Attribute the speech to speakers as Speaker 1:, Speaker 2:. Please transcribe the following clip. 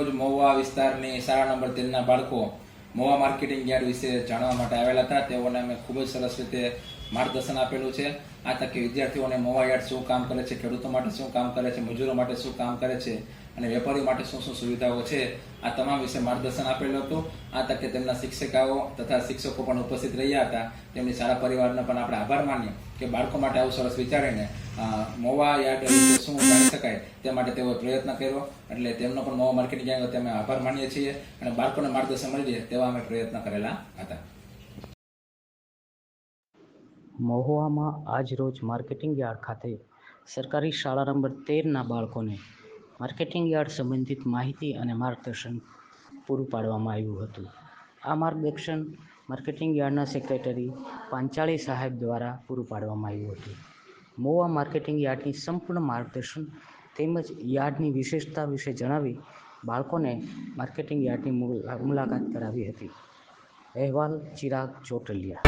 Speaker 1: રોજ મહુવા વિસ્તારની શાળા નંબર તેરના બાળકો મહુવા માર્કેટિંગ યાર્ડ વિશે જાણવા માટે આવેલા હતા. તેઓને અમે ખૂબ જ સરસ રીતે માર્ગદર્શન આપેલું છે. આ તકે વિદ્યાર્થીઓને મોવાયાર્ડ શું કામ કરે છે, ખેડૂતો માટે શું કામ કરે છે, મજૂરો માટે શું કામ કરે છે અને વેપારીઓ માટે શું શું સુવિધાઓ છે, આ તમામ વિશે માર્ગદર્શન આપેલું હતું. આ તકે તેમના શિક્ષિકાઓ તથા શિક્ષકો પણ ઉપસ્થિત રહ્યા હતા. તેમની શાળા પરિવારનો પણ આપણે આભાર માનીએ કે બાળકો માટે આવું સરસ વિચારીને મોવા યાર્ડ શું જાણી શકાય તે માટે તેઓએ પ્રયત્ન કર્યો. એટલે તેમનો પણ મોવા માર્કેટિંગ અમે આભાર માનીએ છીએ અને બાળકોને માર્ગદર્શન મળી રહે તેવા અમે પ્રયત્ન કરેલા હતા.
Speaker 2: મહુવામાં આજ રોજ માર્કેટિંગ યાર્ડ ખાતે સરકારી શાળા નંબર તેરના બાળકોને માર્કેટિંગ યાર્ડ સંબંધિત માહિતી અને માર્ગદર્શન પૂરું પાડવામાં આવ્યું હતું. આ માર્ગદર્શન માર્કેટિંગ યાર્ડના સેક્રેટરી પાંચાળી સાહેબ દ્વારા પૂરું પાડવામાં આવ્યું હતું. મોવા માર્કેટિંગ યાર્ડની સંપૂર્ણ માર્ગદર્શન તેમજ યાર્ડની વિશેષતા વિશે જણાવી બાળકોને માર્કેટિંગ યાર્ડની મુલાકાત કરાવી હતી. અહેવાલ ચિરાગ ચોટલિયા